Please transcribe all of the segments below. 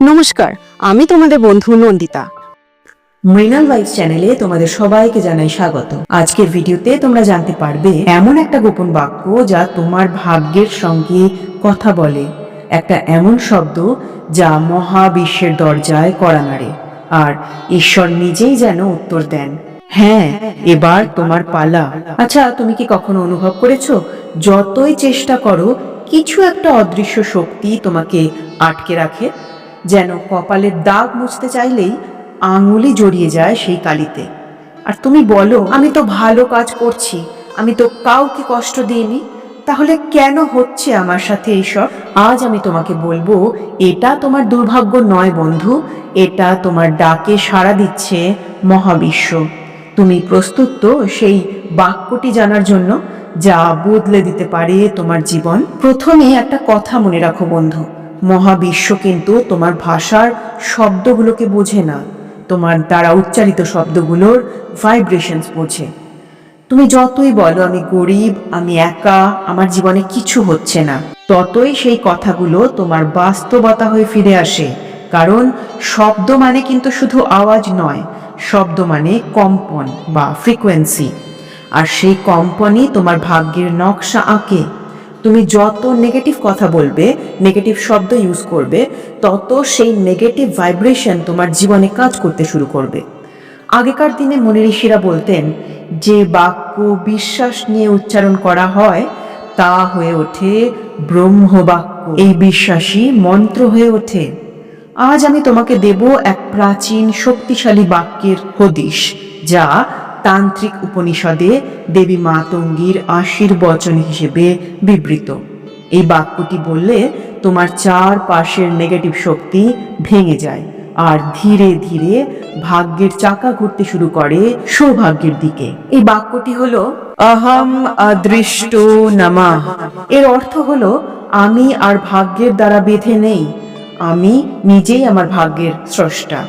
নমস্কার, আমি তোমাদের বন্ধু নন্দিতা। মৃণাল ভাইস চ্যানেলে তোমাদের সবাইকে জানাই স্বাগত। আজকের ভিডিওতে তোমরা জানতে পারবে এমন একটা গোপন বাক্য যা তোমার ভাগ্যের সঙ্গে কথা বলে। একটা এমন শব্দ যা মহাবিশ্বের দরজায় কড়া নাড়ে আর ঈশ্বর নিজেই যেন উত্তর দেন। হ্যাঁ এবার তোমার পালা। আচ্ছা তুমি কি কখনো অনুভব করেছ? যতই চেষ্টা করো, কিছু একটা অদৃশ্য শক্তি তোমাকে আটকে রাখে যেন কপালের দাগ মুছতে চাইলেই আঙুলি জড়িয়ে যায় সেই কালিতে। আর তুমি বলো, আমি তো ভালো কাজ করছি, আমি তো কাউকে কষ্ট দিইনি, তাহলে কেন হচ্ছে আমার সাথে এইসব? আজ আমি তোমাকে বলব, এটা তোমার দুর্ভাগ্য নয় বন্ধু, এটা তোমার ডাকে সাড়া দিচ্ছে মহাবিশ্ব। তুমি প্রস্তুত তো সেই বাক্যটি জানার জন্য? যা বদলে দিতে পারে তোমার জীবন? প্রথমে একটা কথা মনে রাখো বন্ধু। মহাবিশ্ব কিন্তু তোমার ভাষার শব্দগুলোকে বোঝে না। তোমার দ্বারা উচ্চারিত শব্দগুলোর ভাইব্রেশনস বোঝে। তুমি যতই বলো, আমি গরিব, আমি একা, আমার জীবনে কিছু হচ্ছে না। ততই সেই কথাগুলো তোমার বাস্তবতা হয়ে ফিরে আসে। কারণ শব্দ মানে কিন্তু শুধু আওয়াজ নয়, শব্দ মানে কম্পন বা ফ্রিকোয়েন্সি আর সেই কম্পনই তোমার ভাগ্যের নকশা আঁকে। তুমি যত নেগেটিভ কথা বলবে নেগেটিভ শব্দ ইউজ করবে, তত সেই নেগেটিভ ভাইব্রেশন তোমার জীবনে কাজ করতে শুরু করবে। আগেকার দিনে মনি ঋষিরা বলতেন, যে বাক্য বিশ্বাস নিয়ে উচ্চারণ করা হয়, তা হয়ে ওঠে ব্রহ্মবাক্য। এই বিশ্বাসী মন্ত্র হয়ে ওঠে। আজ আমি তোমাকে দেব এক প্রাচীন শক্তিশালী বাক্যের হদিশ, যা তান্ত্রিক উপনিষদে দেবী মাতঙ্গীর আশীর্বচন হিসেবে বিবৃত। এই বাক্যটি বললে তোমার চার পাশের নেগেটিভ শক্তি ভেঙে যায় আর ধীরে ধীরে ভাগ্যের চাকা ঘুরতে শুরু করে সৌভাগ্যের দিকে। এই বাক্যটি হলো অহম অদৃষ্ট নামা। এর অর্থ হলো, আমি আর ভাগ্যের দ্বারা বেঁধে নেই। আমি নিজেই আমার ভাগ্যের স্রষ্টা।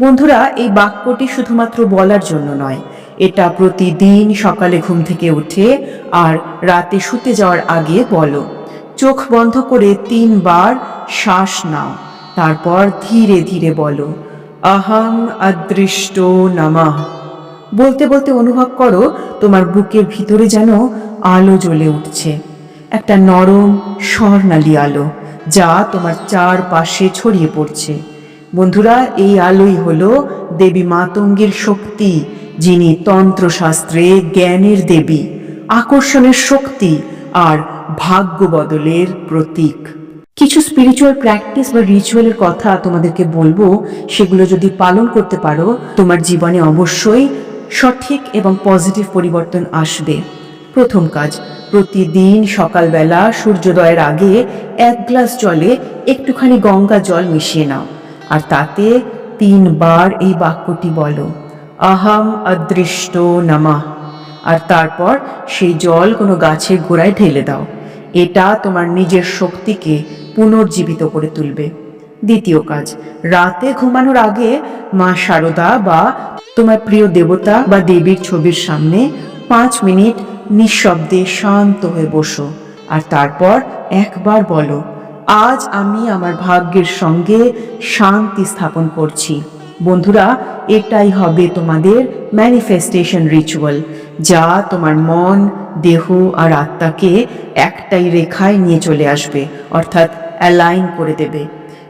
বন্ধুরা, এই বাক্যটি শুধুমাত্র বলার জন্য নয় এটা প্রতিদিন সকালে ঘুম থেকে উঠে আর রাতে শুতে যাওয়ার আগে বলো। চোখ বন্ধ করে তিনবার শ্বাস নাও, তারপর ধীরে ধীরে বলো আহম আদৃষ্ট নামাহ। বলতে বলতে অনুভব করো, তোমার বুকের ভিতরে যেন আলো জ্বলে উঠছে। একটা নরম স্বর্ণালী আলো, যা তোমার চারপাশে ছড়িয়ে পড়ছে। বন্ধুরা, এই আলোই হলো দেবী মাতঙ্গীর শক্তি যিনি তন্ত্রশাস্ত্রে জ্ঞানের দেবী, আকর্ষণের শক্তি আর ভাগ্য বদলের প্রতীক। কিছু স্পিরিচুয়াল প্র্যাকটিস বা রিচুয়ালের কথা তোমাদেরকে বলব, সেগুলো যদি পালন করতে পারো, তোমার জীবনে অবশ্যই সঠিক এবং পজিটিভ পরিবর্তন আসবে। প্রথম কাজ, প্রতিদিন সকালবেলা সূর্যোদয়ের আগে এক গ্লাস জলে একটুখানি গঙ্গা জল মিশিয়ে নাও। আর তাতে তিনবার এই বাক্যটি বলো। আহাম অদৃষ্ট নামাহ আর তারপর সেই জল কোনো গাছের গোড়ায় ঢেলে দাও। এটা তোমার নিজের শক্তিকে পুনর্জীবিত করে তুলবে। দ্বিতীয় কাজ, রাতে ঘুমানোর আগে মা শারদা বা তোমার প্রিয় দেবতা বা দেবীর ছবির সামনে পাঁচ মিনিট নিঃশব্দে শান্ত হয়ে বসো। আর তারপর একবার বলো, আজ আমি আমার ভাগ্যের সঙ্গে শান্তি স্থাপন করছি। বন্ধুরা এটাই হবে তোমাদের ম্যানিফেস্টেশন রিচুয়াল যা তোমার মন, দেহ আর আত্মাকে একটাই রেখায় নিয়ে চলে আসবে, অর্থাৎ অ্যালাইন করে দেবে।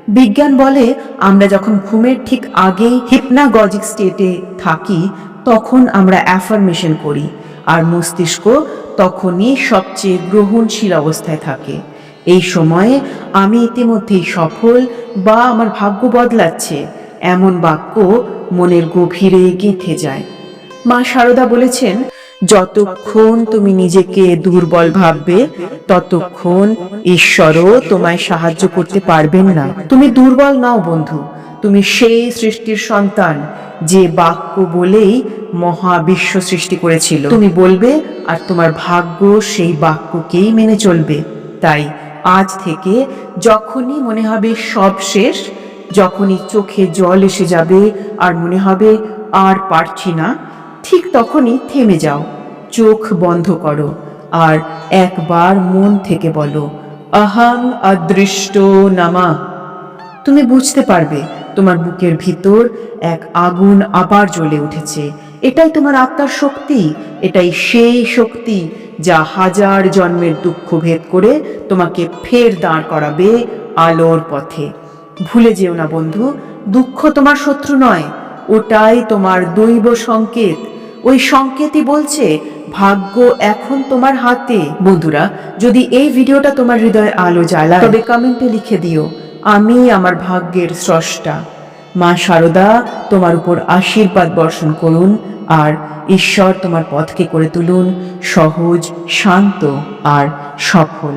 বিজ্ঞান বলে, আমরা যখন ঘুমের ঠিক আগেই হিপনাগজিক স্টেটে থাকি, তখন আমরা অ্যাফার্মেশন করি, আর মস্তিষ্ক তখনই সবচেয়ে গ্রহণশীল অবস্থায় থাকে। এই সময়ে আমি ইতিমধ্যেই সফল বা আমার ভাগ্য বদলাচ্ছে, এমন বাক্য মনের গভীরে গেঁথে যায়। মা শারদা বলেছেন, যতক্ষণ তুমি নিজেকে দুর্বল ভাববে, ততক্ষণ ঈশ্বরও তোমায় সাহায্য করতে পারবেন না। তুমি দুর্বল নাও, বন্ধু। তুমি সেই সৃষ্টির সন্তান যে বাক্য বলেই মহাবিশ্ব সৃষ্টি করেছিল। তুমি বলবে, আর তোমার ভাগ্য সেই বাক্যকেই মেনে চলবে। তাই আজ থেকে যখনই মনে হবে সব শেষ যখনই চোখে জল এসে যাবে আর মনে হবে আর পারছি না, ঠিক তখনই থেমে যাও, চোখ বন্ধ করো আর একবার মন থেকে বলো, আহাম অদৃষ্ট নামা। তুমি বুঝতে পারবে তোমার বুকের ভিতর এক আগুন আবার জ্বলে উঠেছে। এটাই তোমার আত্মার শক্তি, এটাই সেই শক্তি যা হাজার জন্মের দুঃখ ভেদ করে তোমাকে ফের দাঁড় করাবে আলোর পথে। ভুলে যেও না বন্ধু, দুঃখ তোমার শত্রু নয়, ওটাই তোমার দৈব সংকেত। ওই সংকেতই বলছে, ভাগ্য এখন তোমার হাতে। বন্ধুরা, যদি এই ভিডিওটা তোমার হৃদয়ে আলো জ্বালায়, তবে কমেন্টে লিখে দিও, আমি আমার ভাগ্যের স্রষ্টা। মা শারদা তোমার উপর আশীর্বাদ বর্ষণ করুন, আর ঈশ্বর তোমার পথকে করে তুলুন, সহজ, শান্ত আর সফল।